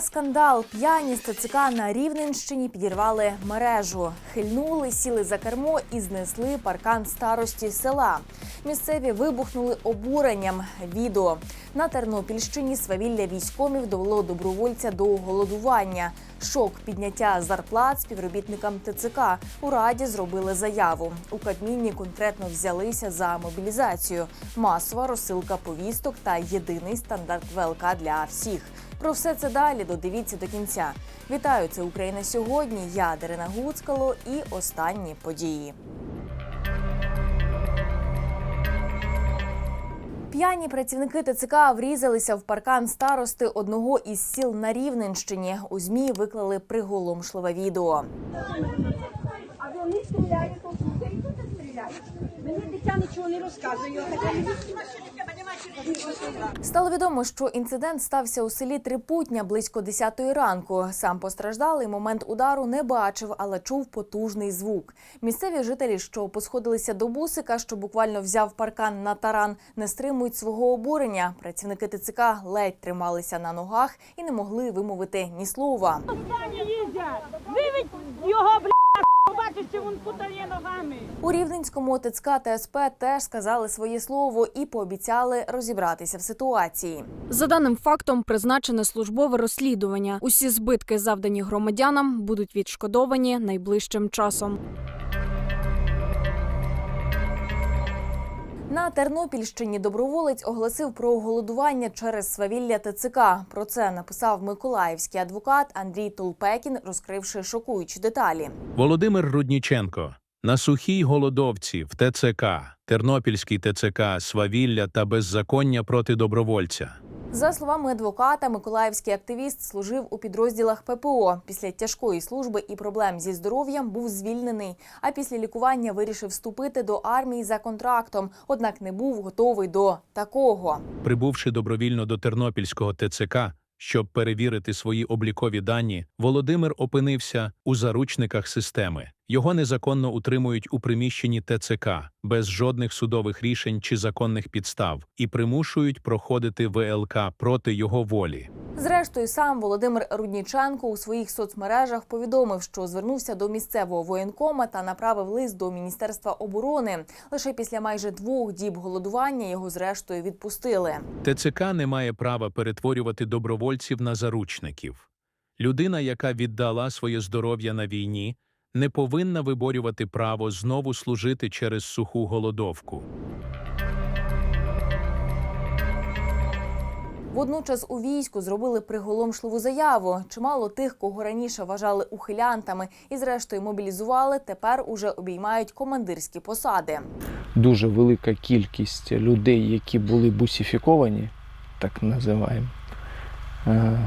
скандал. П'яні з ТЦК на Рівненщині підірвали мережу. Хильнули, сіли за кермо і знесли паркан старості села. Місцеві вибухнули обуренням. Відео на Тернопільщині свавілля військомів довело добровольця до голодування. Шок підняття зарплат співробітникам ТЦК. У раді зробили заяву. У Кабміні конкретно взялися за мобілізацію. Масова розсилка повісток та єдиний стандарт ВЛК для всіх. Про все це далі додивіться до кінця. Вітаю, це Україна сьогодні. Я Дарина Гуцкало і останні події. П'яні працівники ТЦК врізалися в паркан старости одного із сіл на Рівненщині. У змі виклали приголомшливе відео. А вони стріляють стріляють. Мені дитя нічого не розказує. Стало відомо, що інцидент стався у селі Трипутня близько 10 ранку. Сам постраждалий момент удару не бачив, але чув потужний звук. Місцеві жителі, що посходилися до бусика, що буквально взяв паркан на таран, не стримують свого обурення. Працівники ТЦК ледь трималися на ногах і не могли вимовити ні слова. Виведь його, бля, чи він путає ногами. У Рівненському ТЦК ТСП СП теж сказали своє слово і пообіцяли розібратися в ситуації. За даним фактом, призначене службове розслідування. Усі збитки, завдані громадянам, будуть відшкодовані найближчим часом. На Тернопільщині доброволець оголосив про голодування через свавілля ТЦК. Про це написав миколаївський адвокат Андрій Толпекін, розкривши шокуючі деталі. Володимир Рудніченко на сухій голодовці в ТЦК, Тернопільський ТЦК, свавілля та беззаконня проти добровольця. За словами адвоката, миколаївський активіст служив у підрозділах ППО. Після тяжкої служби і проблем зі здоров'ям був звільнений. А після лікування вирішив вступити до армії за контрактом, однак не був готовий до такого. Прибувши добровільно до Тернопільського ТЦК, щоб перевірити свої облікові дані, Володимир опинився у заручниках системи. Його незаконно утримують у приміщенні ТЦК без жодних судових рішень чи законних підстав і примушують проходити ВЛК проти його волі. Зрештою, сам Володимир Рудніченко у своїх соцмережах повідомив, що звернувся до місцевого воєнкома та направив лист до Міністерства оборони. Лише після майже двох діб голодування його зрештою відпустили. ТЦК не має права перетворювати добровольців на заручників. Людина, яка віддала своє здоров'я на війні, не повинна виборювати право знову служити через суху голодовку. Водночас у війську зробили приголомшливу заяву. Чимало тих, кого раніше вважали ухилянтами і зрештою мобілізували, тепер уже обіймають командирські посади. дуже велика кількість людей, які були бусифіковані, так називаємо, е,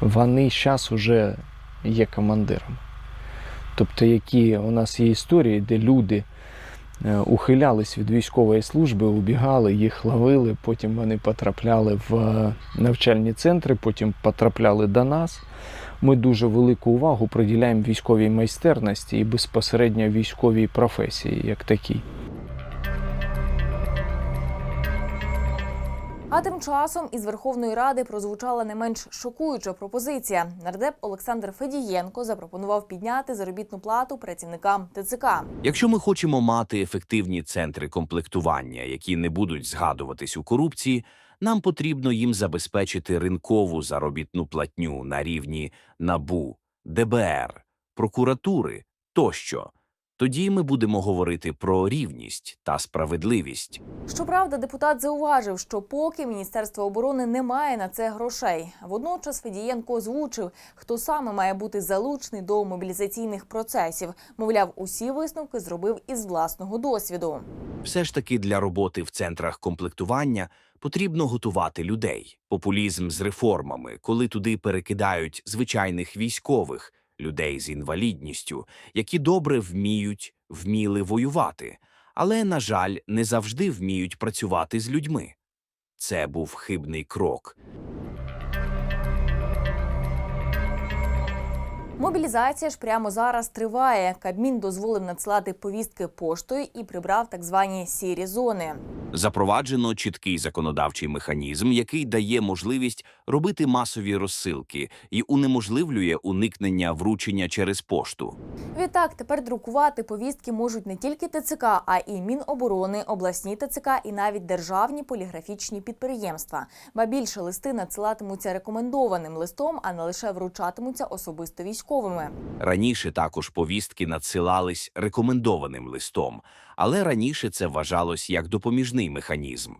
вони зараз вже є командирами. Тобто, які у нас є історії, де люди е, ухилялись від військової служби, убігали, їх ловили, потім вони потрапляли в е, навчальні центри, потім потрапляли до нас. Ми дуже велику увагу приділяємо військовій майстерності і безпосередньо військовій професії, як такій. А тим часом із Верховної Ради прозвучала не менш шокуюча пропозиція. Нардеп Олександр Федієнко запропонував підняти заробітну плату працівникам ТЦК. Якщо ми хочемо мати ефективні центри комплектування, які не будуть згадуватись у корупції, нам потрібно їм забезпечити ринкову заробітну платню на рівні НАБУ, ДБР, прокуратури тощо. Тоді ми будемо говорити про рівність та справедливість. Щоправда, депутат зауважив, що поки Міністерство оборони не має на це грошей. Водночас Федієнко озвучив, хто саме має бути залучений до мобілізаційних процесів. Мовляв, усі висновки зробив із власного досвіду. Все ж таки для роботи в центрах комплектування потрібно готувати людей. Популізм з реформами, коли туди перекидають звичайних військових, людей з інвалідністю, які добре вміють, вміли воювати, але, на жаль, не завжди вміють працювати з людьми. Це був хибний крок. Мобілізація ж прямо зараз триває. Кабмін дозволив надсилати повістки поштою і прибрав так звані сірі зони. Запроваджено чіткий законодавчий механізм, який дає можливість робити масові розсилки і унеможливлює уникнення вручення через пошту. Відтак тепер друкувати повістки можуть не тільки ТЦК, а і Міноборони, обласні ТЦК і навіть державні поліграфічні підприємства. Ба більше листи надсилатимуться рекомендованим листом, а не лише вручатимуться особисто військовими. Раніше також повістки надсилались рекомендованим листом, але раніше це вважалось як допоміжний механізм.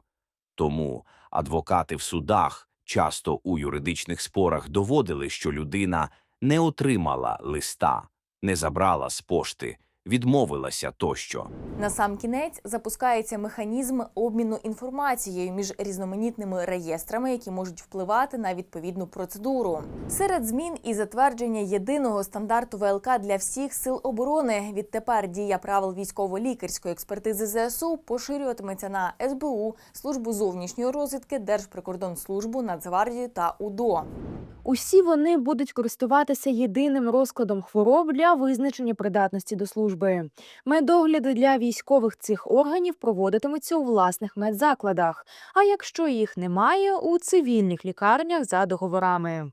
Тому адвокати в судах часто у юридичних спорах доводили, що людина не отримала листа, не забрала з пошти, відмовилася тощо. На сам кінець запускається механізм обміну інформацією між різноманітними реєстрами, які можуть впливати на відповідну процедуру. Серед змін і затвердження єдиного стандарту ВЛК для всіх сил оборони. Відтепер дія правил військово-лікарської експертизи ЗСУ поширюватиметься на СБУ, службу зовнішньої розвідки, Держприкордонслужбу, Нацгвардію та УДО. Усі вони будуть користуватися єдиним розкладом хвороб для визначення придатності до служби. Медогляди для військових цих органів проводитимуться у власних медзакладах. А якщо їх немає, у цивільних лікарнях за договорами.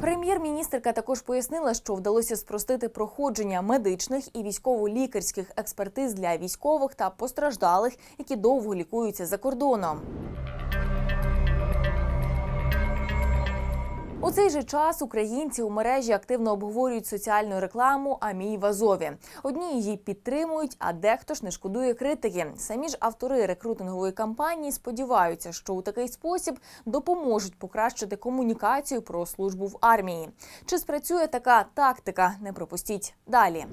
Прем'єр-міністрка також пояснила, що вдалося спростити проходження медичних і військово-лікарських експертиз для військових та постраждалих, які довго лікуються за кордоном. У цей же час українці у мережі активно обговорюють соціальну рекламу «Амій в Азові». Одні її підтримують, а дехто ж не шкодує критики. Самі ж автори рекрутингової кампанії сподіваються, що у такий спосіб допоможуть покращити комунікацію про службу в армії. Чи спрацює така тактика? Не пропустіть далі.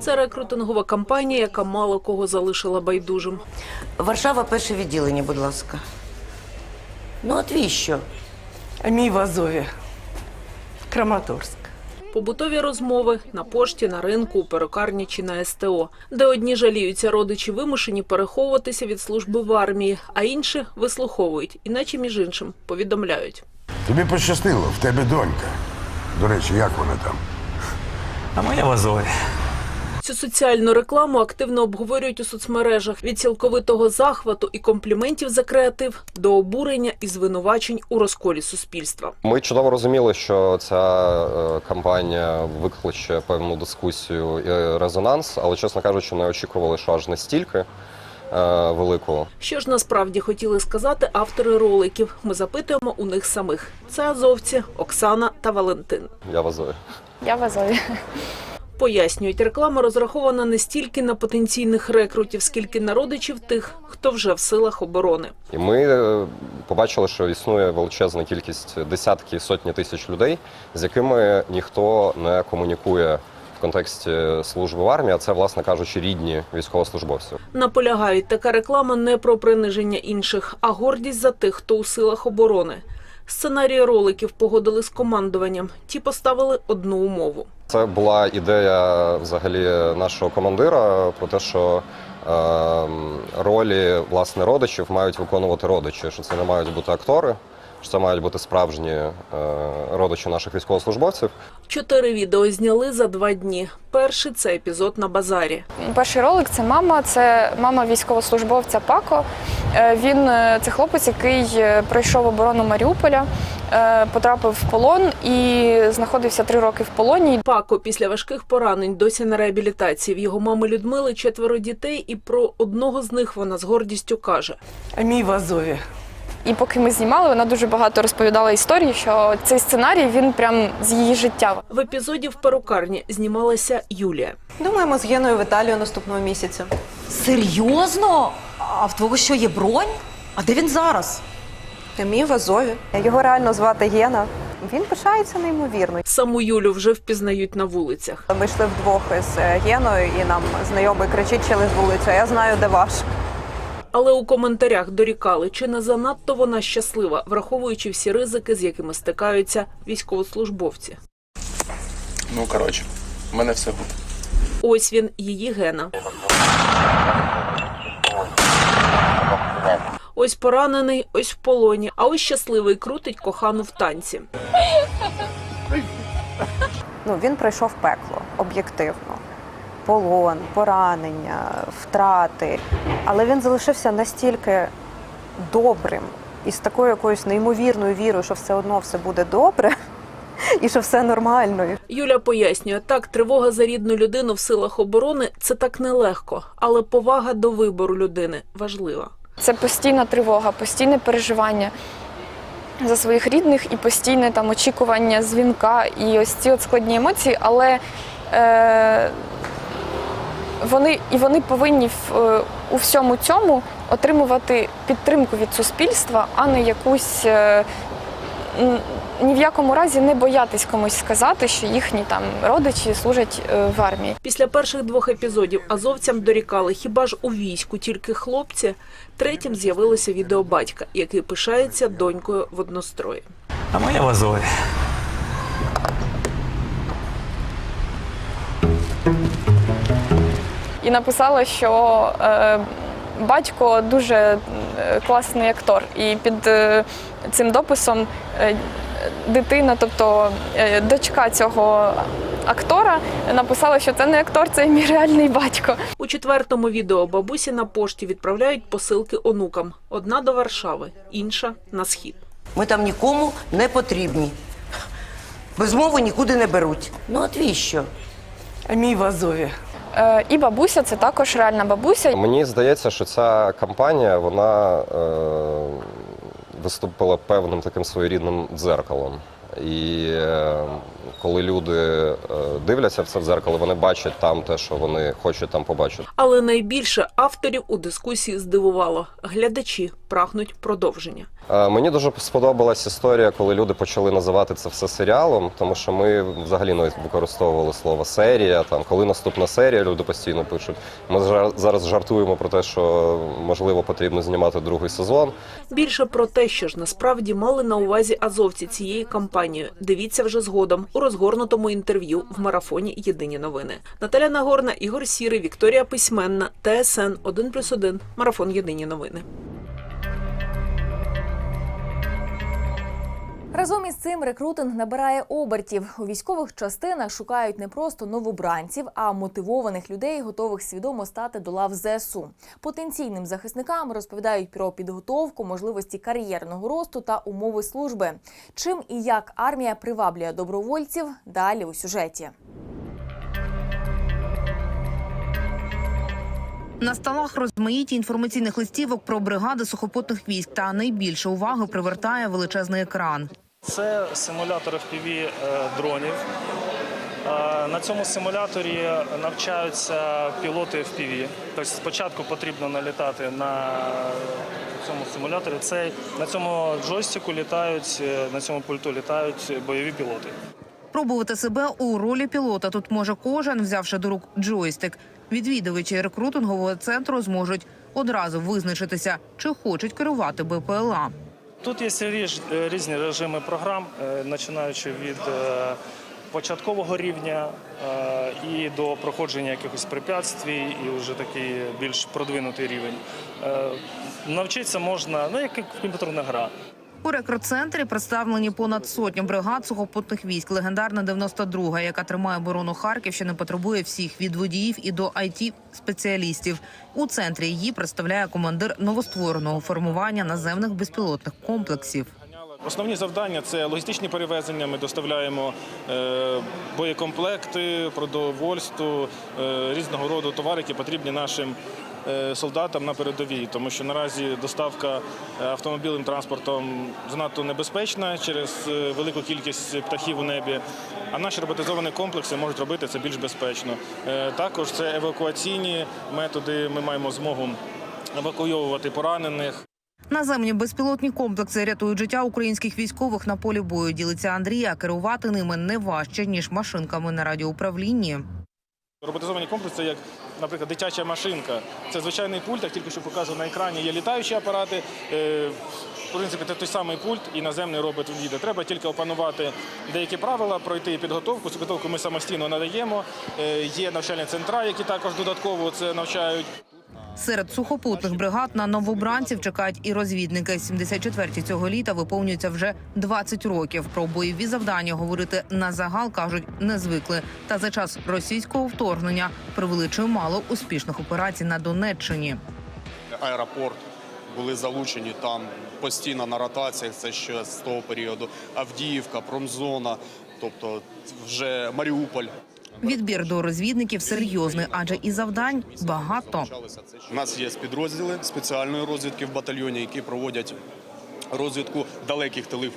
Це рекрутингова кампанія, яка мало кого залишила байдужим. Варшава, перше відділення, будь ласка. Ну, от віщо? Мій в Азові. Краматорськ. Побутові розмови на пошті, на ринку, у перукарні чи на СТО, де одні жаліються родичі вимушені переховуватися від служби в армії, а інші вислуховують, іначе між іншим повідомляють. Тобі пощастило, в тебе донька. До речі, як вона там? А моя в Азові. Цю соціальну рекламу активно обговорюють у соцмережах від цілковитого захвату і компліментів за креатив до обурення і звинувачень у розколі суспільства. Ми чудово розуміли, що ця е, кампанія викличе певну дискусію і резонанс, але, чесно кажучи, не очікували, що аж настільки е, велику. Що ж насправді хотіли сказати автори роликів? Ми запитуємо у них самих. Це азовці Оксана та Валентин. Я в Азові. Я в Азові. Пояснюють, реклама розрахована не стільки на потенційних рекрутів, скільки на родичів тих, хто вже в силах оборони. І ми е, побачили, що існує величезна кількість десятки сотні тисяч людей, з якими ніхто не комунікує в контексті служби в армії, а це, власне кажучи, рідні військовослужбовців. Наполягають, така реклама не про приниження інших, а гордість за тих, хто у силах оборони. Сценарії роликів погодили з командуванням. Ті поставили одну умову. Це була ідея взагалі нашого командира про те, що е, ролі власне родичів мають виконувати родичі, що це не мають бути актори, що це мають бути справжні е, родичі наших військовослужбовців. Чотири відео зняли за два дні. Перший це епізод на базарі. Перший ролик це мама, це мама військовослужбовця Пако. Е, Він е, це хлопець, який пройшов оборону Маріуполя, потрапив в полон і знаходився три роки в полоні. Пако після важких поранень досі на реабілітації. В його мами Людмили четверо дітей, і про одного з них вона з гордістю каже: Мій в Азові. І поки ми знімали, вона дуже багато розповідала історії, що цей сценарій він прям з її життя. в епізоді в перукарні знімалася Юлія. Думаємо з Геною в Італію наступного місяця. Серйозно? А в твого що є бронь? А де він зараз? Мій в Азові. Його реально звати Гена. Він пишається неймовірно. Саму Юлю вже впізнають на вулицях. Ми йшли вдвох із Геною, і нам знайомий кричить через вулицю. Я знаю, де ваш. Але у коментарях дорікали, чи не занадто вона щаслива, враховуючи всі ризики, з якими стикаються військовослужбовці. Ну, коротше, в мене все буде. Ось він, її гена. Ось поранений, ось в полоні, а ось щасливий крутить кохану в танці. Ну, він пройшов пекло об'єктивно. Полон, поранення, втрати. Але він залишився настільки добрим і з такою якоюсь неймовірною вірою, що все одно все буде добре і що все нормально. Юля пояснює, так, тривога за рідну людину в силах оборони це так нелегко, але повага до вибору людини важлива. Це постійна тривога, постійне переживання за своїх рідних і постійне там очікування дзвінка і ось ці от складні емоції, але е, вони і вони повинні в, е, у всьому цьому отримувати підтримку від суспільства, а не якусь. Е, ні в якому разі не боятись комусь сказати, що їхні там родичі служать е, в армії. Після перших двох епізодів азовцям дорікали, хіба ж у війську тільки хлопці. Третім з'явилося відео батька, який пишається донькою в однострої. А моя в Азові. І написала, що е, батько дуже е, класний актор. І під е, цим дописом е, дитина, тобто е, дочка цього актора, написала, що це не актор, це мій реальний батько. У четвертому відео бабусі на пошті відправляють посилки онукам: одна до Варшави, інша на схід. Ми там нікому не потрібні. Без мови нікуди не беруть. Ну, от віщо? А мій в Азові. Е, І бабуся це також реальна бабуся. Мені здається, що ця кампанія вона е, виступила певним таким своєрідним дзеркалом. І е, коли люди дивляться в це дзеркало, вони бачать там те, що вони хочуть там побачити. Але найбільше авторів у дискусії здивувало. Глядачі прагнуть продовження. Е, Мені дуже сподобалась історія, коли люди почали називати це все серіалом, тому що ми взагалі не використовували слово серія. Там коли наступна серія, люди постійно пишуть. Ми зараз жартуємо про те, що можливо потрібно знімати другий сезон. Більше про те, що ж насправді мали на увазі азовці цієї кампанії. Дивіться вже згодом у розгорнутому інтерв'ю в марафоні Єдині новини. Наталя Нагорна, Ігор Сірий, Вікторія Письменна, ТСН 1+,1, Марафон Єдині новини. Разом із цим рекрутинг набирає обертів. У військових частинах шукають не просто новобранців, а мотивованих людей, готових свідомо стати до лав ЗСУ. Потенційним захисникам розповідають про підготовку, можливості кар'єрного росту та умови служби. Чим і як армія приваблює добровольців далі у сюжеті. На столах розмаїті інформаційних листівок про бригади сухопутних військ та найбільше уваги привертає величезний екран. Це симулятор FPV е, дронів. Е, На цьому симуляторі навчаються пілоти FPV. Тобто спочатку потрібно налітати на цьому симуляторі. Це на цьому джойстику літають, е, на цьому пульту літають бойові пілоти. Пробувати себе у ролі пілота тут може кожен, взявши до рук джойстик. Відвідувачі рекрутингового центру зможуть одразу визначитися, чи хочуть керувати БПЛА. Тут є е, різні режими програм, е, починаючи від е, початкового рівня і до проходження якихось препятствій, і вже такий більш продвинутий рівень. Навчитися можна, ну як комп'ютерна гра. У рекрут-центрі представлені понад сотню бригад сухопутних військ. Легендарна 92-га, яка тримає оборону Харківщини, потребує всіх від водіїв і до it спеціалістів. У центрі її представляє командир новоствореного формування наземних безпілотних комплексів. Основні завдання це логістичні перевезення. Ми доставляємо е, боєкомплекти, продовольство, е, різного роду товари, які потрібні нашим солдатам на передовій, тому що наразі доставка е, автомобільним транспортом занадто небезпечна через е, велику кількість птахів у небі. А наші роботизовані комплекси можуть робити це більш безпечно. Е, Також це евакуаційні методи. Ми маємо змогу евакуйовувати поранених. Наземні безпілотні комплекси рятують життя українських військових на полі бою. Ділиться Андрій, а керувати ними не важче ніж машинками на радіоуправлінні. Роботизовані комплекси, як, наприклад, дитяча машинка. Це звичайний пульт, як тільки що показував на екрані, є літаючі апарати. Е, В принципі, це той самий пульт і наземний робот він. Треба тільки опанувати деякі правила, пройти підготовку. Цю підготовку ми самостійно надаємо. Е, Є навчальні центра, які також додатково це навчають. Серед сухопутних бригад на новобранців чекають і розвідники. 74-ті цього літа виповнюються вже 20 років. Про бойові завдання говорити на загал кажуть не звикли. Та за час російського вторгнення провели чимало успішних операцій на Донеччині. аеропорт були залучені там постійно на ротаціях. Це ще з того періоду. Авдіївка, Промзона, тобто вже Маріуполь. Відбір до розвідників серйозний, адже і завдань багато. У нас є підрозділи спеціальної розвідки в батальйоні, які проводять розвідку далеких тилів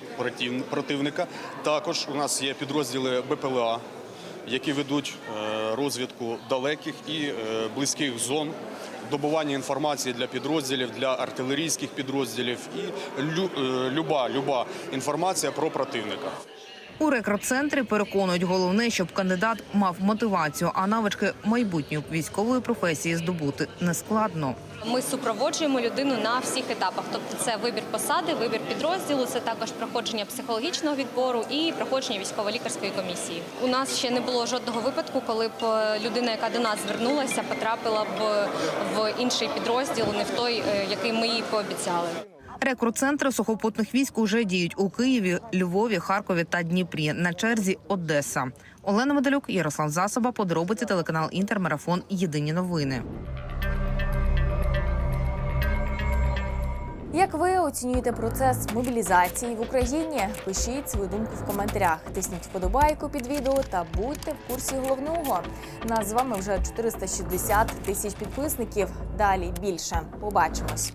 противника. Також у нас є підрозділи БПЛА, які ведуть е, розвідку далеких і е, близьких зон. Добування інформації для підрозділів, для артилерійських підрозділів і е, люба, люба інформація про противника. У рекрут-центрі переконують головне, щоб кандидат мав мотивацію, а навички майбутньої військової професії здобути нескладно. Ми супроводжуємо людину на всіх етапах. Тобто, це вибір посади, вибір підрозділу, це також проходження психологічного відбору і проходження військово-лікарської комісії. У нас ще не було жодного випадку, коли б е, людина, яка до нас звернулася, потрапила б в інший підрозділ, не в той, е, який ми їй пообіцяли. Рекрут-центри сухопутних військ уже діють у Києві, Львові, Харкові та Дніпрі. На черзі Одеса. Олена Медалюк, Ярослав Засоба. Подробиці телеканал Інтермарафон. Єдині новини. Як ви оцінюєте процес мобілізації в Україні? Пишіть свою думку в коментарях. Тисніть вподобайку під відео та будьте в курсі головного. Нас з вами вже 460 тисяч підписників. Далі більше. Побачимось.